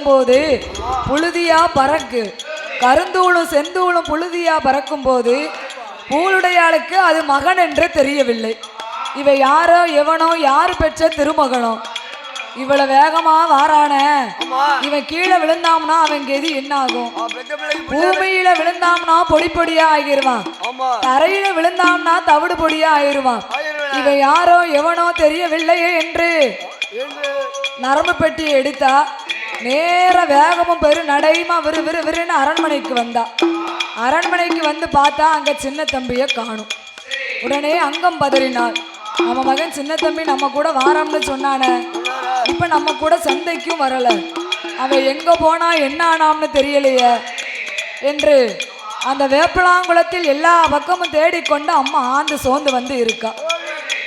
வரும்போது புழுதியா பறக்கு. கருந்தூளும் செந்தூளும் புழுதியா பறக்கும்போது பூளுடையாளுக்கு அது மகன் என்று தெரியவில்லை. இவ யாரோ எவனோ யார் பெற்ற திருமகனோ இவ்வளவு வேகமா வாரானே இவன் கீழே விழுந்தாம்னா அவன் கெதி என்ன ஆகும் பூமியில விழுந்தாம்னா பொடி பொடியா ஆகிருவான். தரையில விழுந்தாம்னா தவிடு பொடியா ஆயிருவான் இவன் யாரோ எவனோ தெரியவில்லையே என்று நரம்பு பெட்டியை எடுத்தா நேர வேகமும் பெரும் நடையுமா? விறு விறு விறுன்னு அரண்மனைக்கு வந்தா. அரண்மனைக்கு வந்து பார்த்தா அங்க சின்ன தம்பிய காணும். உடனே அங்கம் பதறினாள். நம்ம மகன் சின்ன தம்பி நம்ம கூட வாராம்னு சொன்னானே. இப்ப நம்ம கூட சந்தைக்கும் வரல. அவன் எங்க போனா என்ன ஆனாம்னு தெரியலையே. என்று அந்த வேப்பலாங்குளத்தில் எல்லா பக்கமும் தேடிக்கொண்டு அம்மா ஆந்து சோர்ந்து வந்து இருக்கா.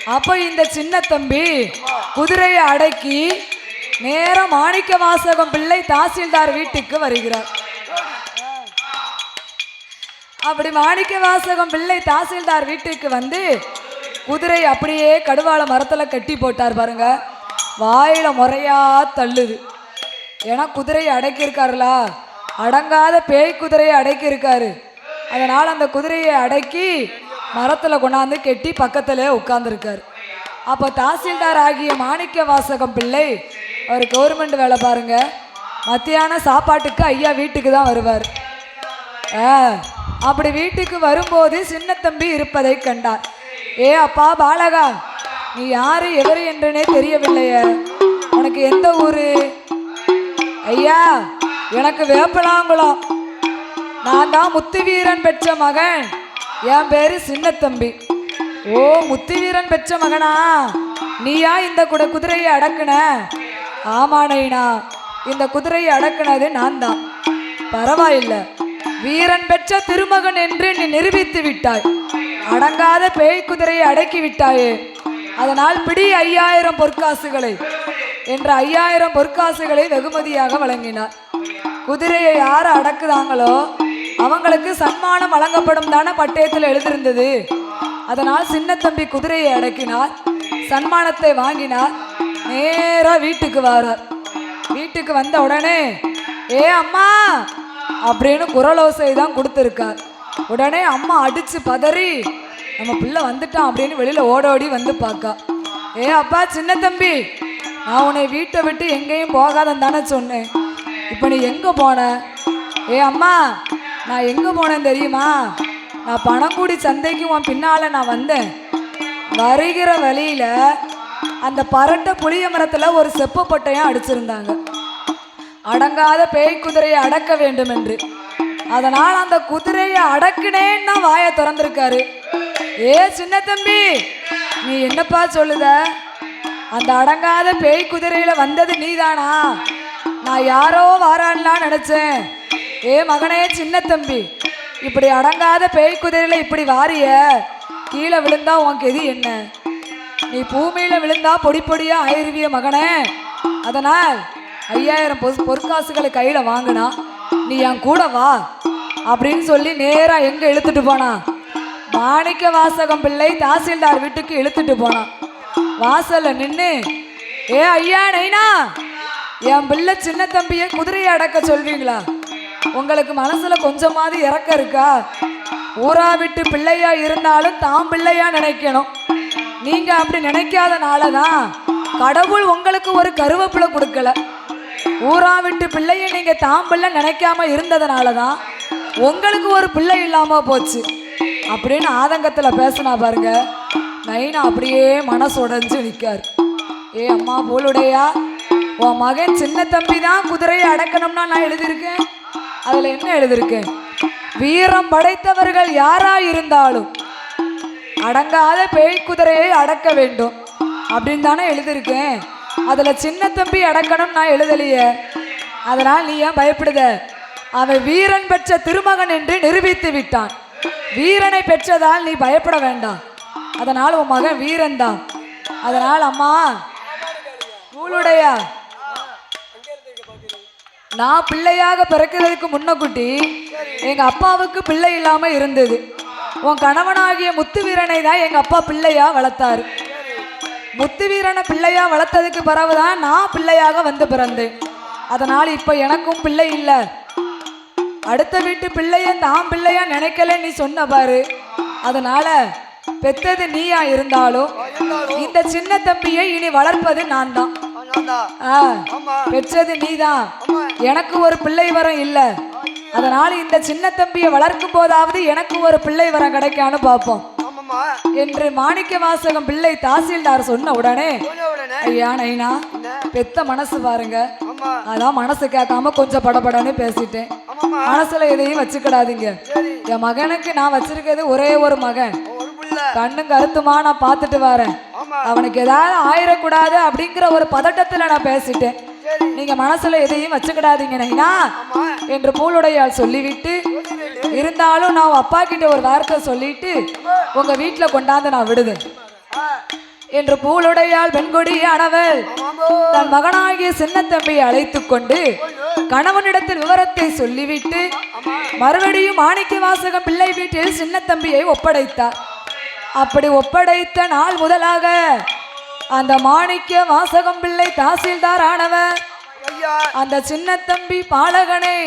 அப்ப இந்த சின்ன தம்பி குதிரையை அடக்கி நேரம் மாணிக்க வாசகம் பிள்ளை தாசில்தார் வீட்டுக்கு வருகிறார். அப்படி மாணிக்க வாசகம் பிள்ளை தாசில்தார் வீட்டுக்கு வந்து குதிரை அப்படியே கடுவாள மரத்துல கட்டி போட்டார் பாருங்க. வாயில முறையா தள்ளுது. ஏன்னா குதிரையை அடக்கியிருக்காருலா. அடங்காத பேய் குதிரையை அடக்கியிருக்காரு. அதனால் அந்த குதிரையை அடக்கி மரத்தில் கொண்டாந்து கெட்டி பக்கத்திலே உட்கார்ந்துருக்காரு. அப்போ தாசில்தார் ஆகிய மாணிக்க வாசகம் பிள்ளை அவர் கவர்மெண்ட் வேலை பாருங்க. மத்தியான சாப்பாட்டுக்கு ஐயா வீட்டுக்கு தான் வருவார். ஆ, அப்படி வீட்டுக்கு வரும்போது சின்ன தம்பி இருப்பதை கண்டார். ஏ அப்பா பாலகா நீ யாரு எவர் என்றனே தெரியவில்லையே. உனக்கு எந்த ஊரு? ஐயா எனக்கு வேப்பலாங்குளம். நான் தான் முத்துவீரன் பெற்ற மகன். என் பேரு சின்ன தம்பி ஓ முத்துவீரன் பெற்ற மகனா? நீயா இந்த கூட குதிரையை அடக்குன? ஆமா நைனா இந்த குதிரையை அடக்குனது நான் தான் பரவாயில்லை. வீரன் பெற்ற திருமகன் என்று நீ நிரூபித்து விட்டாய். அடங்காத பேய் குதிரையை அடக்கி விட்டாயே. அதனால் பிடி ஐயாயிரம் பொற்காசுகளை என்ற ஐயாயிரம் பொற்காசுகளை வெகுமதியாக வழங்கினார். குதிரையை யார் அடக்குதாங்களோ அவங்களுக்கு சன்மானம் வழங்கப்படும் தானே பட்டயத்தில் எழுதியிருந்தது. அதனால் சின்ன தம்பி குதிரையை அடக்கினார் சன்மானத்தை வாங்கினார் நேரா வீட்டுக்கு வாரார். வீட்டுக்கு வந்த உடனே ஏ அம்மா! அப்படின்னு குரலோசை தான் கொடுத்துருக்கார். உடனே அம்மா அடிச்சு பதறி நம்ம பிள்ளை வந்துட்டான் அப்படின்னு வெளியில ஓடோடி வந்து பார்க்கா. ஏ அப்பா சின்ன தம்பி நான் உன்னை வீட்டை விட்டு எங்கேயும் போகாதன்னு தானே சொன்னேன். இப்போ நீ எங்கே போன? ஏ அம்மா நான் எங்கே போனேன் தெரியுமா? நான் பணங்குடி சந்தைக்கு உன் பின்னால் நான் வந்தேன். வருகிற வழியில் அந்த பரட்ட புளிய மரத்தில் ஒரு செப்பு பட்டையும் அடிச்சிருந்தாங்க. அடங்காத பேய் குதிரையை அடக்க வேண்டும் என்று அதனால் அந்த குதிரையை அடக்குனேன்னு வாயை திறந்திருக்காரு. ஏ சின்ன தம்பி நீ என்னப்பா சொல்லுத? அந்த அடங்காத பேய் குதிரையில் வந்தது நீதானா? நான் யாரோ வாரான்லாம் நினச்சேன். ஏ மகனே சின்ன தம்பி இப்படி அடங்காத பேய் குதிரையில இப்படி வாரிய கீழே விழுந்தா உனக்கு எது என்ன? நீ பூமியில விழுந்தா பொடி பொடியா ஆயிருவிய மகனே. அதனால் ஐயாயிரம் பொது பொற்காசுகளை கையில வாங்கினா நீ என் கூட வா அப்படின்னு சொல்லி நேரா எங்க இழுத்துட்டு போனா? மாணிக்க வாசகம் பிள்ளை தாசில்தார் வீட்டுக்கு இழுத்துட்டு போனான் வாசல்ல நின்று ஏ ஐயா நைனா என் பிள்ளை சின்ன தம்பியை குதிரையை அடக்க சொல்வீங்களா உங்களுக்கு மனசுல கொஞ்சமாவது இறக்க இருக்கா? ஊரா விட்டு பிள்ளையா இருந்தாலும் தாம் பிள்ளையா நினைக்கணும். நீங்க அப்படி நினைக்காதனால தான் கடவுள் உங்களுக்கு ஒரு கருவேப்பிலை கொடுக்கல. ஊரா விட்டு பிள்ளைய நீங்க தாம் பிள்ளை நினைக்காம இருந்ததுனால தான் உங்களுக்கு ஒரு பிள்ளை இல்லாம போச்சு. அப்படின்னு ஆதங்கத்துல பேசினா பாருங்க. நைனா அப்படியே மனசு உடஞ்சு நிற்கார் ஏ அம்மா போலுடையா? உன் மகன் சின்ன தம்பி தான் குதிரையை அடக்கணும்னா நான் எழுதியிருக்கேன். அதுல என்ன எழுதியிருக்கேன் வீரம் படைத்தவர்கள் யாரா இருந்தாலும் அடங்காத பேய் குதிரையை அடக்க வேண்டும். அப்படின்னு தானே எழுதியிருக்கேன் அதுல சின்ன தம்பி அடக்கணும் நான் எழுதலையே. அதனால் நீ ஏன் பயப்படுத? அவன் வீரன் பெற்ற திருமகன் என்று நிரூபித்து விட்டான். வீரனை பெற்றதால் நீ பயப்பட வேண்டாம். அதனால் உன் மகன் வீரன் தான் அதனால் அம்மா நூலுடையா நான் பிள்ளையாக பிறக்கிறதுக்கு முன்னக்குட்டி எங்க அப்பாவுக்கு பிள்ளை இல்லாம இருந்தது. உன் கணவனாகிய முத்துவீரனை தான் எங்க அப்பா பிள்ளையா வளர்த்தாரு. முத்து வீரனை பிள்ளையா வளர்த்ததுக்கு பிறகுதான் நான் பிள்ளையாக வந்து பிறந்தேன். அதனால் இப்போ எனக்கும் பிள்ளை இல்லை. அடுத்த வீட்டு பிள்ளைய தான் பிள்ளையா நினைக்கல நீ சொன்ன பாரு. அதனால பெத்தது நீயா இருந்தாலும் இந்த சின்ன தம்பியை இனி வளர்ப்பது நான் தான் பெற்றது நீதான். எனக்கு ஒரு பிள்ளை வரம் இல்ல. அதனால இந்த சின்ன தம்பியை வளர்க்கும் போதாவது எனக்கு ஒரு பிள்ளை வரம் கிடைக்கான்னு பார்ப்போம். என்று மாணிக்க வாசகம் பிள்ளை தாசில்தார் சொன்ன உடனே ஐயா நைனா பெத்த மனசு பாருங்க. அதான் மனசு கேட்காம கொஞ்சம் படபடன்னு பேசிட்டேன். மனசுல எதையும் வச்சுக்கிடாதீங்க. என் மகனுக்கு நான் வச்சிருக்கிறது ஒரே ஒரு மகன். கண்ணும் கருத்துமா நான் பார்த்துட்டு வரேன். அவனுக்கு ஏதாவது ஆயிடக்கூடாது அப்படிங்கிற ஒரு பதட்டத்துல நான் பேசிட்டேன். நீங்க மனசுல எதையும் வச்சுக்கிடாதீங்க நைனா. என்று பூலுடையால் சொல்லிவிட்டு இருந்தாலும் நான் அப்பா கிட்ட ஒரு வார்த்தை சொல்லிட்டு உங்க வீட்டுல கொண்டாந்து நான் விடுதேன். என்று பூலுடையால் பெண்கொடியானவள் தன் மகனாகிய சின்ன தம்பியை அழைத்து கொண்டு கணவனிடத்தில் விவரத்தை சொல்லிவிட்டு மறுபடியும் மாணிக்க வாசகம் பிள்ளை வீட்டில் சின்ன தம்பியை ஒப்படைத்தார். அப்படி ஒப்படைத்த நாள் முதலாக அந்த மாணிக்க வாசகம் பிள்ளை தாசில்தார் ஆனவர் அந்த சின்ன தம்பி பாலகனை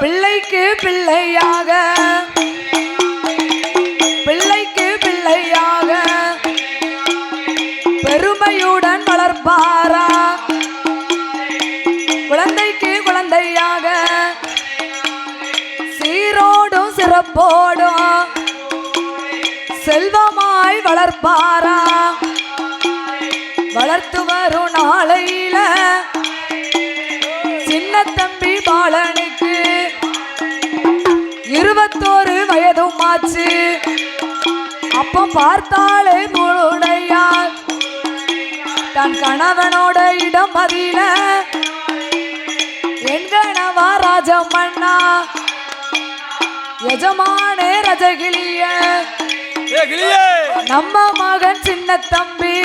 பிள்ளைக்கு பிள்ளையாக பிள்ளைக்கு பிள்ளையாக பெருமையுடன் வளர்ப்பாரா? வளர்ப்பாரா? வளர்த்து வரும் நாளையில சின்ன தம்பி பாலனுக்கு இருபத்தோரு வயதும் ஆச்சு அப்போ பார்த்தாலே முழுடையார் தன் கணவனோட இடம் மதியில என் கணவா ராஜமண்ணா எஜமானே ரஜகிலிய நம்ம மகன் சின்ன தம்பி.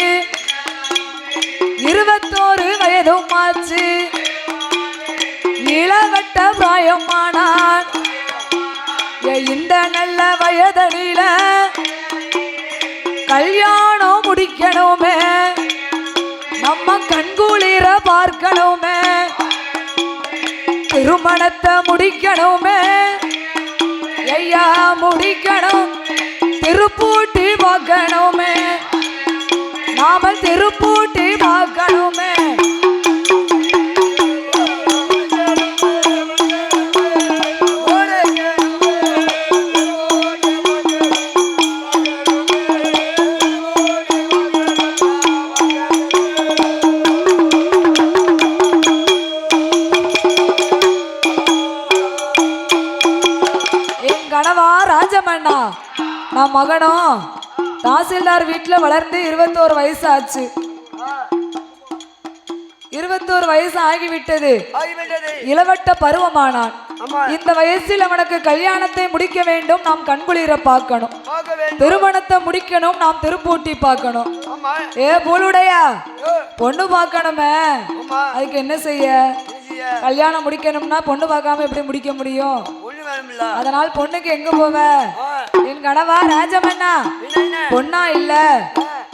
இருபத்தோரு வயதும் ஆச்சு. இளவட்ட பிராயமானார். இந்த நல்ல வயதடியில கல்யாணம் முடிக்கணுமே. நம்ம கண்குளிர பார்க்கணுமே. திருமணத்தை முடிக்கணுமே. ஐயா முடிக்கணும். திருப்பூட்டி பார்க்கணுமே நாம திருப்பூட்டி பார்க்கணுமே மகனும் தாசில்தார் வீட்டில் வளர்ந்து இருபத்தோரு வயசு ஆச்சு இருபத்தோரு வயசு ஆகிவிட்டது. இளவட்ட பருவமானான். இந்த வயசில் அவனுக்கு கல்யாணத்தை முடிக்க வேண்டும் நாம் கண்குளிர பார்க்கணும். திருமணத்தை முடிக்கணும் நாம் திருப்பூட்டி பார்க்கணும். ஏ பூலுடையா? பொண்ணு பார்க்கணுமே. அதுக்கு என்ன செய்ய? கல்யாணம் முடிக்கணும்னா பொண்ணு பார்க்காம எப்படி முடிக்க முடியும்? அதனால் பொண்ணுக்கு எங்க போவ? என் கனவா ராஜமண்ணா. பொண்ணா இல்ல.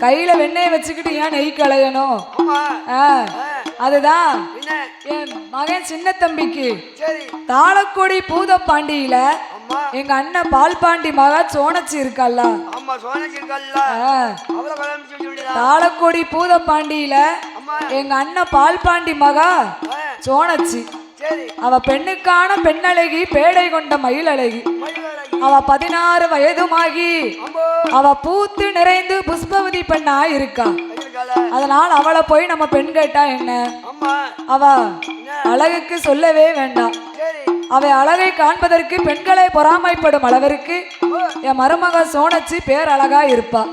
கையில வெண்ணெய் வச்சுக்கிட்டு ஏன் நெய் களையணும்? அதுதான் என் மகன் சின்ன தம்பிக்கு தாளக்கொடி பூதப்பாண்டியில அம்மா எங்க அண்ணன் பால்பாண்டி மகா சோனச்சி இருக்கல்ல. தாளக்கொடி பூதப்பாண்டியில அம்மா எங்க அண்ணன் பால்பாண்டி மகா ஆ, சோனச்சி. அவ பெண்ணுக்கான பெண்ணழகி பேடை கொண்ட மயிலழகி. அழகி அவ பதினாறு வயதுமாகி அவ பூத்து நிறைந்து புஷ்பவதி பெண்ணா இருக்கா. அதனால் அவளை போய் நம்ம பெண் கேட்டா என்ன? அவ அழகுக்கு சொல்லவே வேண்டாம். அவை அவ அழகை காண்பதற்கு பெண்களை பொறாமைப்படும் அளவிற்கு என் மருமக சோனச்சி பேர் அழகா இருப்பா.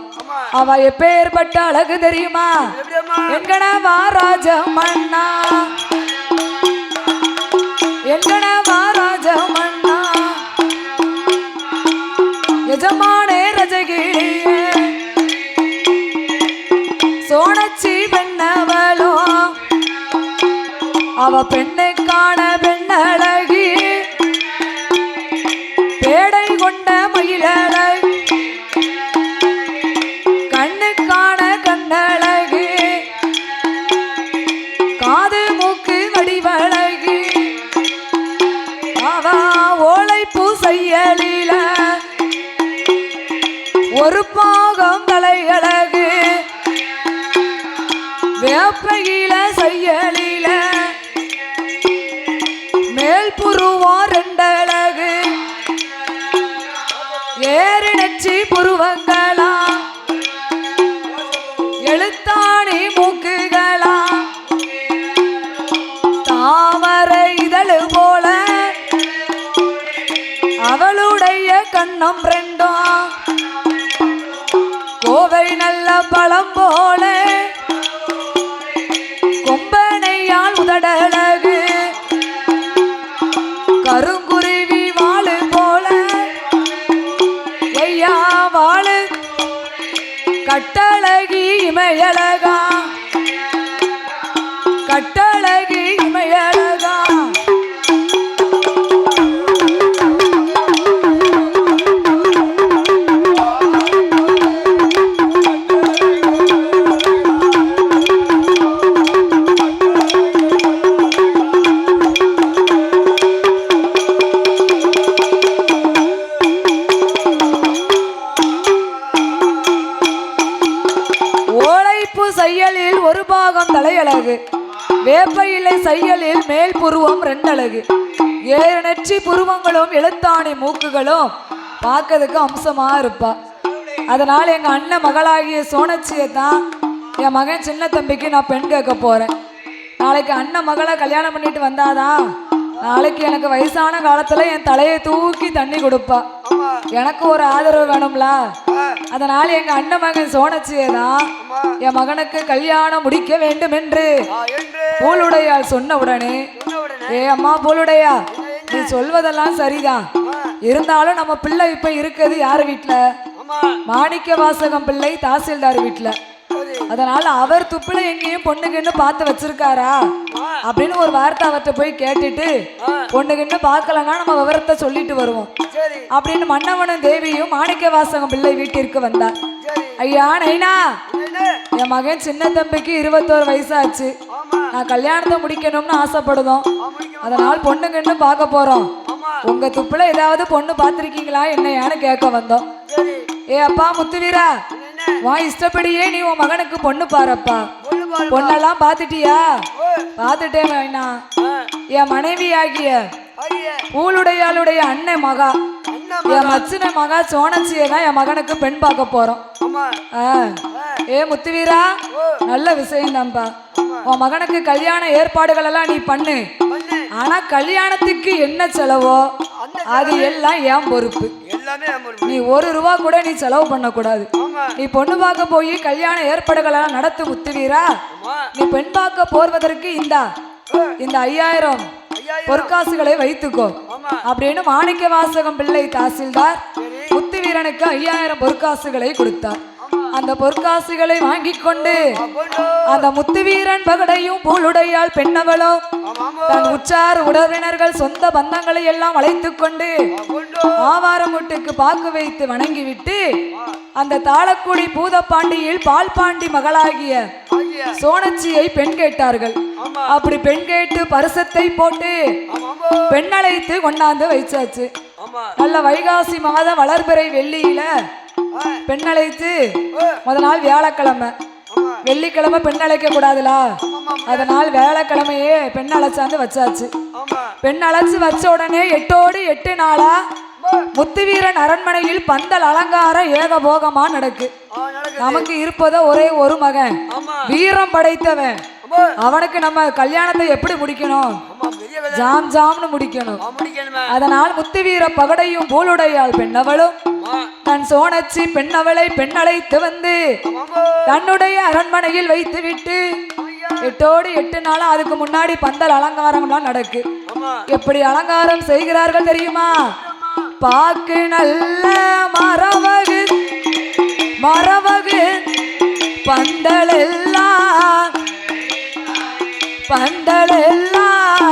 அவ எப்பேற்பட்ட அழகு தெரியுமா? எப்படியம்மா எங்கனவா ராஜமண்ணா எங்கனவா ராஜமண்ணா எஜமானே ரஜகிரியே. சோனச்சி அவ பெண்ணை அழகு. வேப்ப இலை செய்யலில் மேல் புருவம் ரெண்டழகு. ஏழு நெற்றி புருவங்களும் எழுத்தாணி மூக்குகளும் பார்க்கறதுக்கு அம்சமா இருப்பா. அதனால எங்க அண்ணன் மகளாகிய சோனச்சியை தான் என் மகன் சின்ன தம்பிக்கு நான் பெண் கேட்க போறேன். நாளைக்கு அண்ணன் மகளை கல்யாணம் பண்ணிட்டு வந்தாதான் நாளைக்கு எனக்கு வயசான காலத்துல என் தலையை தூக்கி தண்ணி கொடுப்பா. எனக்கு ஒரு ஆதரவு வேணும்ல? அதனால எங்க அண்ணன் மகன் சோனச்சியை தான் என் மகனுக்கு கல்யாணம் முடிக்க வேண்டும் என்று. பூலுடையாள் சொன்ன உடனே ஏ அம்மா பூலுடையா? நீ சொல்வதெல்லாம் சரிதான். இருந்தாலும் நம்ம பிள்ளை இப்ப இருக்குது யார் அம்மா. மாணிக்க வாசகம் பிள்ளை தாசில்தார் சரி. அதனால அவர் துப்புல எங்கேயும் பொண்ணுக்குன்னு பார்த்து வச்சிருக்காரா? அப்படின்னு ஒரு வார்த்தை அவர்கிட்ட போய் கேட்டுட்டு பொண்ணுக்குன்னு பார்க்கலன்னா நம்ம விவரத்தை சொல்லிட்டு வருவோம். அப்படின்னு மன்னவனும் தேவியும் மாணிக்க வாசகம் பிள்ளை வீட்டிற்கு வந்தார். ஐயா நைனா என் மகன் சின்ன தம்பிக்கு இருபத்தோரு வயசாச்சு. நான் கல்யாணத்தை முடிக்கணும்னு ஆசைப்படுதோம். அதனால் பொண்ணுங்கன்னு பார்க்க போறோம். உங்க துப்புல ஏதாவது பொண்ணு பார்த்திருக்கீங்களா என்னையான்னு கேட்க வந்தோம். ஏ அப்பா முத்துவீரா வா இஷ்டப்படியே நீ உன் மகனுக்கு பொண்ணு பாருப்பா. பொண்ணு பாரு பொண்ணெல்லாம் பார்த்துட்டியா? பார்த்துட்டேன் வேணா என் மனைவி ஆகிய ஐய. ஊளுடையாளுடைய அண்ணன் மகா. என் மச்சின மகா சோனச்சியை தான் என் மகனுக்கு பெண் பார்க்க போறோம். ஏ முத்துவீரா நல்ல விஷயம்தான்ப்பா உன் மகனுக்கு கல்யாண ஏற்பாடுகள் எல்லாம் நீ பண்ணு. பண்ணு. ஆனா கல்யாணத்துக்கு என்ன செலவோ அது எல்லாம் என் பொறுப்பு. நீ ஒரு ரூபா கூட நீ செலவு பண்ணக்கூடாது. ஆமா. நீ பொண்ணு பார்க்க போய் கல்யாண ஏற்பாடுகள் எல்லாம் நடத்து முத்துவீரா. நீ பெண் பார்க்க போர்வதற்கு இந்தா. இந்த ஐயாயிரம். பொற்காசுகளை வைத்துக்கோ. அப்படின்னு மாணிக்க வாசகம் பிள்ளை தாசில்தார் முத்துவீரனுக்கு ஐயாயிரம் பொற்காசுகளை கொடுத்தார். அந்த பொற்காசுகளை வாங்கிக் கொண்டு அந்த முத்துவீரன் பகடையும் பூளுடையால் பெண்ணவளோ தன் உற்றார் உறவினர்கள் சொந்த பந்தங்களை எல்லாம் அழைத்துக் கொண்டு ஆவாரமுட்டுக்கு பாக்கு வைத்து வணங்கிவிட்டு அந்த தாளக்குடி பூதப்பாண்டியில் பால்பாண்டி மகளாகிய சோனச்சியை பெண் கேட்டார்கள். அப்படி பெண் கேட்டு பரிசத்தை போட்டு ஆமா ஆமா பெண் அழைத்து கொண்டாந்து வைச்சாச்சு. நல்ல வைகாசி மாதம் வளர்பிறை வெள்ளியில பெண் அழைத்து முத நாள் வியாழக்கிழமை. வெள்ளிக்கிழமை பெண் அழைக்க கூடாதுலா அதனால் வியாழக்கிழமையே பெண் அழைச்சாந்து வச்சாச்சு. பெண் அழைச்சு வச்ச உடனே எட்டோடு எட்டு நாளா முத்துவீரன் அரண்மனையில் பந்தல் அலங்காரம் ஏகபோகமா நடக்கு. நமக்கு இருப்பதோ ஒரே ஒரு மகன். வீரம் படைத்தவன். அவனுக்கு நம்ம கல்யாணத்தை எப்படி முடிக்கணும்? ஜாம் ஜாம்னு முடிக்கணும். அதனால் முத்துவீர பகடையும் பூலுடையாள் பெண்ணவளும் தன் சோனச்சி பெண்ணவளை பெண்ணழைத்து வந்து தன்னுடைய அரண்மனையில் வைத்து விட்டு எட்டோடு எட்டு நாளா அதுக்கு முன்னாடி பந்தல் அலங்காரம்லாம் நடக்கு. எப்படி அலங்காரம் செய்கிறார்கள் தெரியுமா? பாக்கு நல்ல மரவகு மரவகு பந்தலெல்லாம் பந்தலெல்லாம்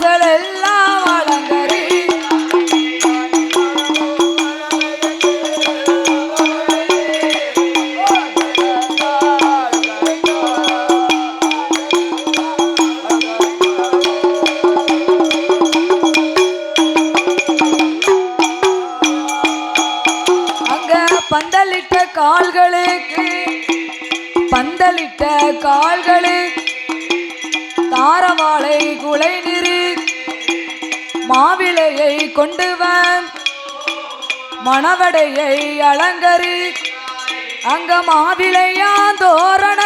Xe. மணவடையை அலங்கரி அங்க மாவிளையா தோரண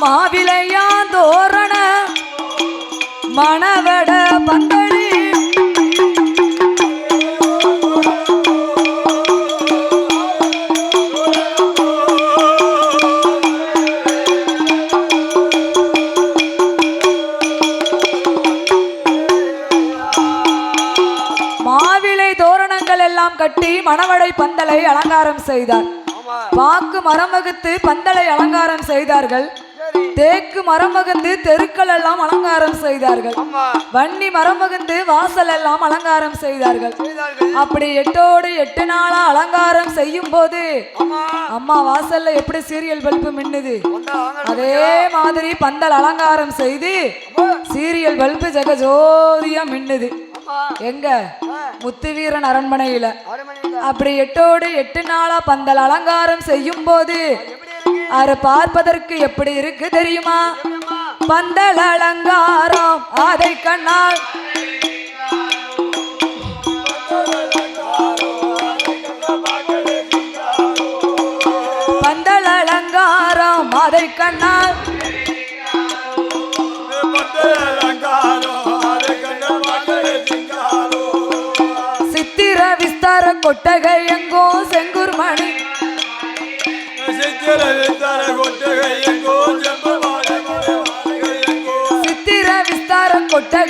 மாவிளையா தோரண மணவட பந்த கட்டி மணவடை பந்தலை அலங்காரம் செய்தார். பாக்கு மரம் வகுத்து பந்தலை அலங்காரம் செய்தார்கள். தேக்கு மரம் வகுந்து தெருக்கள் எல்லாம் அலங்காரம் செய்தார்கள். வன்னி மரம் வகுந்து வாசல் எல்லாம் அலங்காரம் செய்தார்கள். அப்படி எட்டோடு எட்டு நாளா அலங்காரம் செய்யும் போது அம்மா வாசல்ல எப்படி சீரியல் பல்பு மின்னுது? அதே மாதிரி பந்தல் அலங்காரம் செய்து சீரியல் பல்பு ஜெகஜோதியா மின்னுது. எங்க? முத்துவீரன் அரண்மனையில. அப்படி எட்டோடு எட்டு நாளா பந்தல் அலங்காரம் செய்யும் போது அதை பார்ப்பதற்கு எப்படி இருக்கு தெரியுமா? பந்தல் அலங்காரம் அதை கண்ணால். பந்தல் அலங்காரம் அதை கண்ணால். கொட்டகை எங்கோ செங்குர்மணி சித்திர விஸ்தார கொட்டகை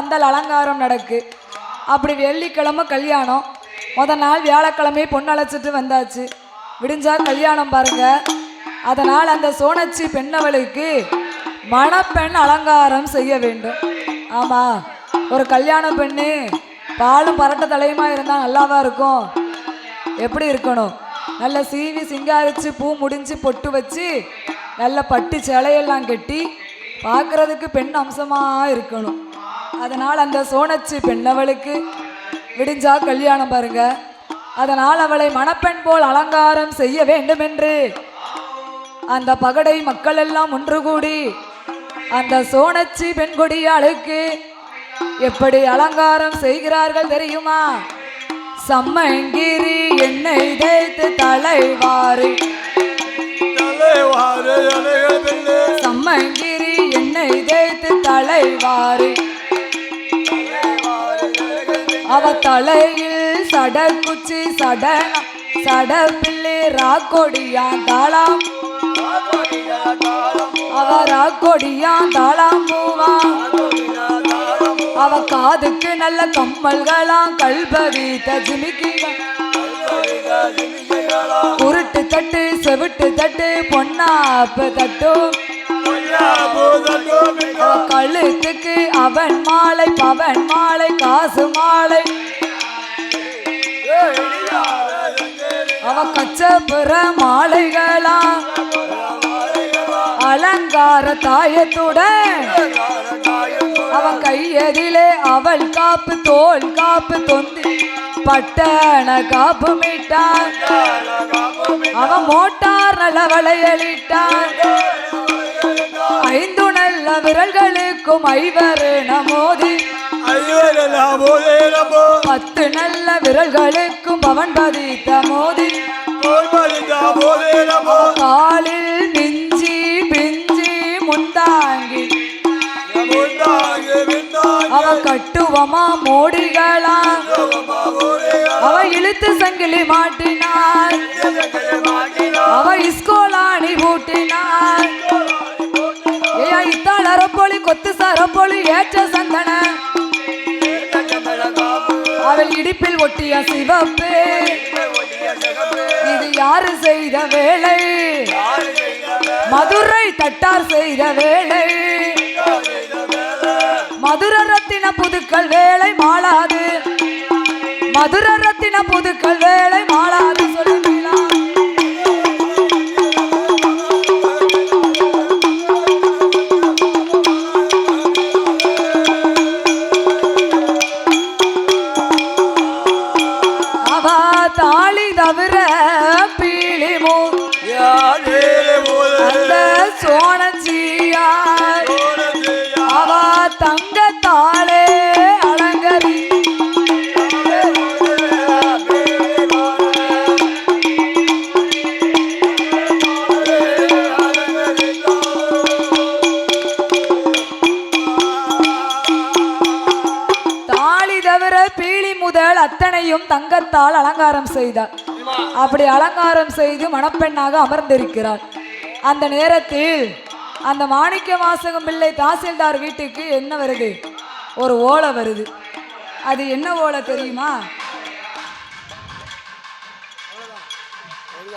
பந்தல் அலங்காரம் நடக்கு. அப்படி வெள்ளிக்கிழமை கல்யாணம். முத நாள் வியாழக்கிழமை பொண்ணு அழைச்சிட்டு வந்தாச்சு. விடிஞ்சா கல்யாணம் பாருங்க. அதனால் அந்த சோனச்சி பெண்ணவளுக்கு மணப்பெண் அலங்காரம் செய்ய வேண்டும். ஆமாம் ஒரு கல்யாண பெண்ணு பாலும் பரட்ட தலையுமா இருந்தால் நல்லாவா இருக்கும்? எப்படி இருக்கணும்? நல்ல சீவி சிங்காரிச்சு பூ முடிஞ்சு பொட்டு வச்சு நல்ல பட்டு சேலையெல்லாம் கட்டி பார்க்குறதுக்கு பெண் அம்சமாக இருக்கணும். அதனால் அந்த சோனச்சி பெண்ணவளுக்கு விடிஞ்சா கல்யாணம் பாருங்க. அதனால் அவளை மணப்பெண் போல் அலங்காரம் செய்ய வேண்டும் என்று அந்த பகடை மக்கள் எல்லாம் ஒன்று கூடி அந்த சோனச்சி பெண்கொடியாளுக்கு எப்படி அலங்காரம் செய்கிறார்கள் தெரியுமா? சம்மங்கிரி எண்ணெய் தேய்த்து தலைவாரி சம்மங்கிரி எண்ணெய் தேய்த்து தலைவாரி அவ தலையில் சடக்குச்சி சடன சடப்பிள்ளி ராக்கொடியான் தாளாம். அவ ராக்கொடியான் தாளாம் பூவா. அவ காதுக்கு நல்ல கம்மல்களாம் கல்பவி ஜிமிக்கிகள் உருட்டு தட்டு செவிட்டு தட்டு பொன்னாப்பு தட்டும் கழுத்துக்கு அவன் மாலை பவன் மாலை காசு மாலை அவ கச்சபுற மாலைகளா அலங்கார தாயத்துடன் அவ கையதிலே அவள் காப்பு தோல் காப்பு தொந்தி பட்டண காப்பு மீட்டான் அவன் மோட்டார் நல்ல வளையலிட்டான் ஐந்து நல்ல விரல்களுக்கும் ஐவரு நமோதி. பத்து நல்ல விரல்களுக்கும் பவன் பதித்த மோதி. காலில் மிஞ்சி பிஞ்சி முந்தாங்கி. அவ கட்டுவமா மோடிகளா? அவ இழுத்து சங்கிலி மாட்டினாள் அவ இஸ்கோலாணி பூட்டினாள் ஏயா சரப்பொழி கொத்து சரப்பொழி ஏற்ற சந்தன. அவள் இடிப்பில் ஒட்டிய சிவப்பு. இது யாரு செய்த வேலை? மதுரை தட்டார் செய்த வேலை. மதுர ரத்தின புதுக்கள் வேலை மாளாது. மதுர ரத்தின புதுக்கள் வேலை மாளாது. சொல்லுங்களா அத்தனையும் தங்கத்தால் அலங்காரம் செய்தார் அப்படி அலங்காரம் செய்து மணப்பெண்ணாக அமர்ந்திருக்கிறார் அந்த நேரத்தில் அந்த மாணிக்க வாசகம் பிள்ளை தாசில்தார் வீட்டுக்கு என்ன வருது ஒரு ஓலை வருது அது என்ன ஓலை தெரியுமா எங்க